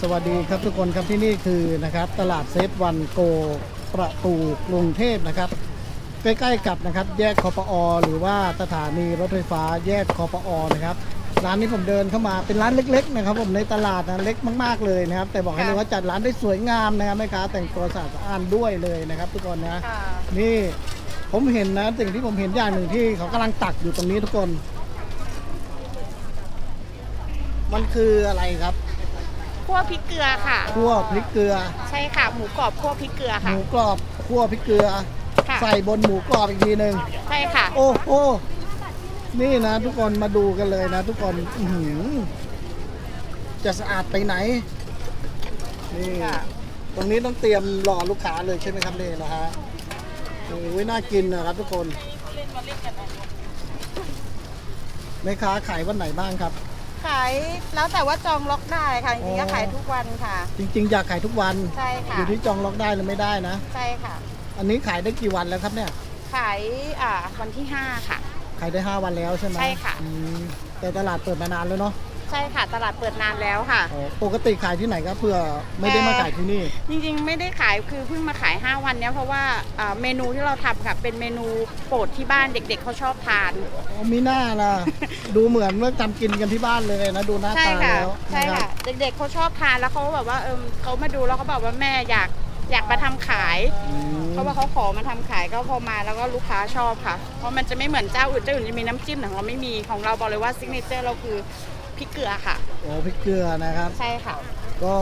สวัสดีครับทุกคนครับที่นี่คือนะครับตลาดเซฟวันโกประตูกรุงเทพนะครับ ใกล้ๆกับนะครับแยกคอปอ หรือว่าสถานีรถไฟฟ้าแยกคอปอนะครับร้านนี้ผมเดินเข้ามาเป็นร้านเล็ก ๆ นะครับ ผมในตลาดนะเล็กมากๆเลยนะครับ แต่บอกให้เลยว่าจัดร้านได้สวยงามนะครับแม่ค้าแต่งตัวสะอาดสะอ้านด้วยเลยนะครับ ทุกคนนะค่ะนี่ผมเห็นนะสิ่งที่ผมเห็นอย่างหนึ่งที่เขากำลังตักอยู่ตรงนี้ทุกคน มันคืออะไรครับ คั่วพริกเกลือค่ะ คั่วพริกเกลือ ใช่ค่ะ หมูกรอบคั่วพริกเกลือหค่ะ มูกรอบคั่วพริกเกลือ ค่ะ ใส่บนหมูกรอบอีกทีหนึ่งใช่ค่ะ โอ้โหนี่นะ ทุกคนมาดูกันเลยนะ ทุกคนอื้อหือจะสะอาดไปไหนนี่ค่ะ ตรงนี้ต้องเตรียมรอลูกค้าเลยใช่ไหมครับนี่นะฮะโอ้ยน่ากินนะครับ ทุกคนแม่ค้าขายวันไหนบ้างครับ ขายแล้วแต่ว่าจองล็อกได้ค่ะจริงๆก็อ๋อขายทุกวันค่ะ จริง ๆ อยากขายทุกวันใช่ค่ะอยู่ที่จองล็อกได้หรือไม่ได้นะ ใช่ค่ะ อันนี้ขายได้กี่วันแล้วครับเนี่ย ขายอ่าวันที่ 5 ค่ะ ขายได้ 5 วันแล้วใช่ไหมใช่ค่ะ อืมแต่ตลาดเปิดมานานแล้วเนาะ ใช่ค่ะตลาดเปิดนานแล้วค่ะ อ๋อปกติขายที่ไหนครับเพื่อไม่ได้มาขายที่นี่ จริงๆ ไม่ได้ขายคือเพิ่งมาขาย 5 วันเนี้ยเพราะว่าอ่าเมนูที่เราทำค่ะเป็นเมนูโปรดที่บ้านเด็กๆเขาชอบทาน อ๋อมีหน้าล่ะ ดูเหมือนว่าทำกินกันที่บ้านเลยนะ ดูหน้าใช่ตาค่ะแล้วใช่นะครัค่ะ บเด็กๆเขาชอบทานแล้วเขาแบบว่าเออเขามาดูแล้วเขาบอกว่าแม่อยากอยากมาทำขายอืมเพราะว่าเขาขอมาทำขายก็พอมาแล้วก็ลูกค้าชอบค่ะ เพราะมันจะไม่เหมือนเจ้าอื่นเจ้าอื่นจะมีน้ำจิ้มแต่ของเราไม่มีของเราบอกเลยว่าซิกเนเจอร์เราคือ พริกเกลือค่ะ โอ้พริกเกลือนะครับ ใช่ค่ะ ก็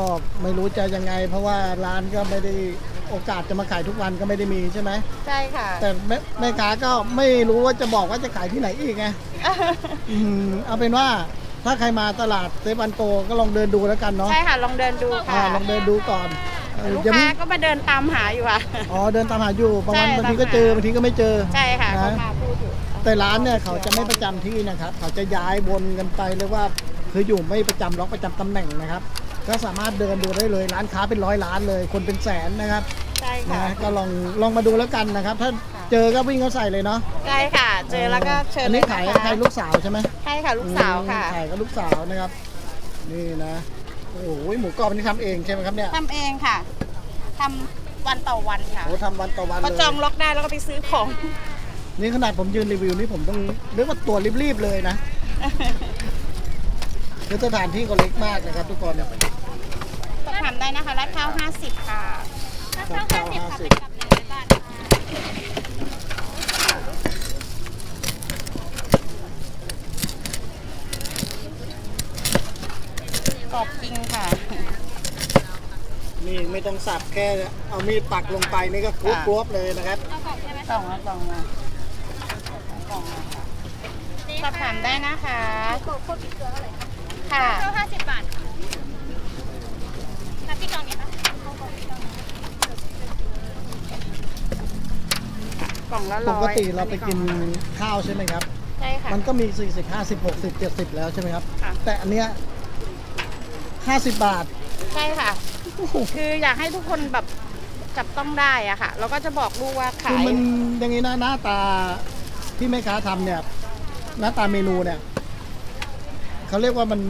ไม่รู้จะยังไง เพราะว่าร้านก็ไม่ได้โอกาสจะมาขายทุกวันก็ไม่ได้มีใช่ไหมใช่ค่ะ แต่แม่แม่ค้าก็ไม่รู้ว่าจะบอกว่าจะขายที่ไหนอีกไง อืมเอาเป็นว่าถ้าใครมาตลาดเซฟันโตก็ลองเดินดูแล้วกันเนาะใช่ค่ะ ลองเดินดูอ่าค่ะ ลองเดินดูก่อนเออลูกอย่ค้าเพิ่งก็มาเดินตามหาอยู่ค่ะ อ๋อเดินตามหาอยู่บางวันใช่บางทีก็ตามหา เจอบางทีก็ไม่เจอใช่ค่ะนะเขามาพูดอยู่ แต่ร้านเนี่ยเขาจะไม่ประจำที่นะครับ เขาจะย้ายวนกันไปเรียกว่าคืออยู่ไม่ประจำล็อกประจำตำแหน่งนะครับ ก็สามารถเดินดูได้เลยร้านค้าเป็นร้อยร้านเลย คนเป็นแสนนะครับใช่ค่ะ นะก็ลองลองมาดูแล้วกันนะครับ ถ้าค่ะเจอก็วิ่งเข้าใส่เลยเนาะใช่ค่ะ เจอแล้วก็เชิญอันนี้เลขายนะคะขายลูกสาวใช่ไหม ใช่ค่ะ ลูกสาวค่ะอืมขายกับลูกสาวนะครับ นี่นะโอ้โหหมูกรอบนี่ทำเองใช่ไหมครับเนี่ยทำเองค่ะทำวันต่อวันค่ะโอ้ทำวันต่อวันพอเลยจองล็อกได้แล้วก็ไปซื้อของ นี่ขนาดผมยืนรีวิวนี่ผมต้องเรียกว่าตัวรีบๆเลยนะคือสถานที่ก็เล็กมากนะครับ ทุกคนสอบถามได้นะคะราดข้าว50 ค่ะราดข้าว50ค่ะเป็นกับหนึ่งร้อยบาทกรอบจริงค่ะ นี่ไม่ต้องสับแค่เอามีดปักลงไปนี่ก็กรุบกรอบเลยนะครับกล่องละกล่องละ กล่องละค่ะสอบถามได้นะคะค่ะข้าวห้าสิบบาทค่ะน้ำพริกกล่องนี้ค่ะกล่องละปร้อยกติเราไปกินข้าวใช่ไหมครับ ใช่ค่ะ มันก็มี 40 50 60 70 แล้วใช่ไหมครับ ค่ะ แต่อันเนี้ย50 บาทใช่ค่ะคืออยากให้ทุกคนแบบจับต้องได้อะค่ะแล้วก็จะบอกลูกว่าคืขาอยมันอย่างนี้นะหน้าตา ที่แม่ค้าทำเนี่ยหน้าตาเมนูเนี่ยเขาเรียกว่ามัน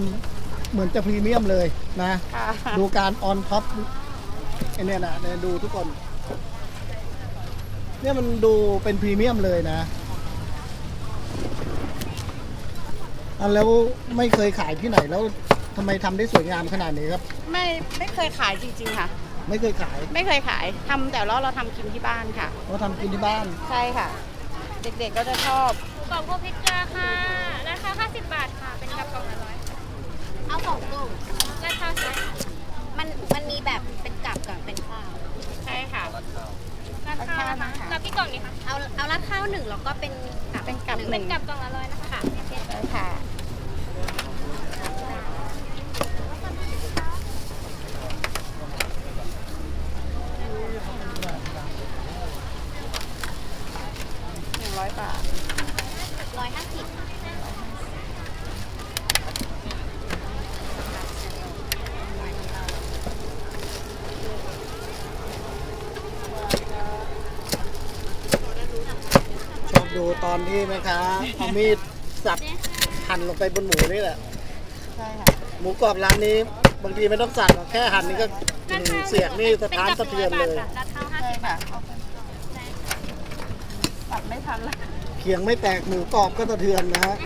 เหมือนจะพรีเมียมเลยนะ ค่ะดูการออนท็อปไอเนี่ยนะเนี่ยดูทุกคน เนี่ยมันดูเป็นพรีเมียมเลยนะอันแล้วไม่เคยขายที่ไหนแล้วทำไมทำได้สวยงามขนาดนี้ครับ ไม่ไม่เคยขายจริง ๆ ค่ะ ไม่เคยขายไม่เคยขายทำแต่เราเราทำกินที่บ้านค่ะ เพราะทำกินที่บ้าน ใช่ค่ะ เด็กๆก็จะชอบกล่องพวกพริกเกลือค่ะราคาห้าสิบบาทค่ะ เป็นกับกล่องละร้อยเอาสองกลุ่มราคาใช่มันมันมีแบบเป็นกับกับเป็นข้าว ใช่ค่ะราคาราคานะนะคะกับพี่กล่องนี้ค่ะเอาเอาราดข้าวหนึ่งแล้วก็เป็นกับเป็นกับหนึ่งหเป็นึ่นงกับกล่องละร้อยนะคะใช่ค่ะ หนึ่งร้อยบาท ร้อยห้าสิบ ชอบ ดูตอนที่แม่ค้าเอามีดสับหั่นลงไปบนหมูนี่แหละ ใช่ค่ะ หมูกรอบร้านนี้ บางทีไม่ต้องสั่นหรอกแค่หั่นนี่ก็อืมเสียงนี่สะท้านสะเทือนเลย ราคาห้าใช่สิบค่ะตัดไม่ทันละเคียงไม่แตกหมูกรอบก็สะเทือนนะฮะ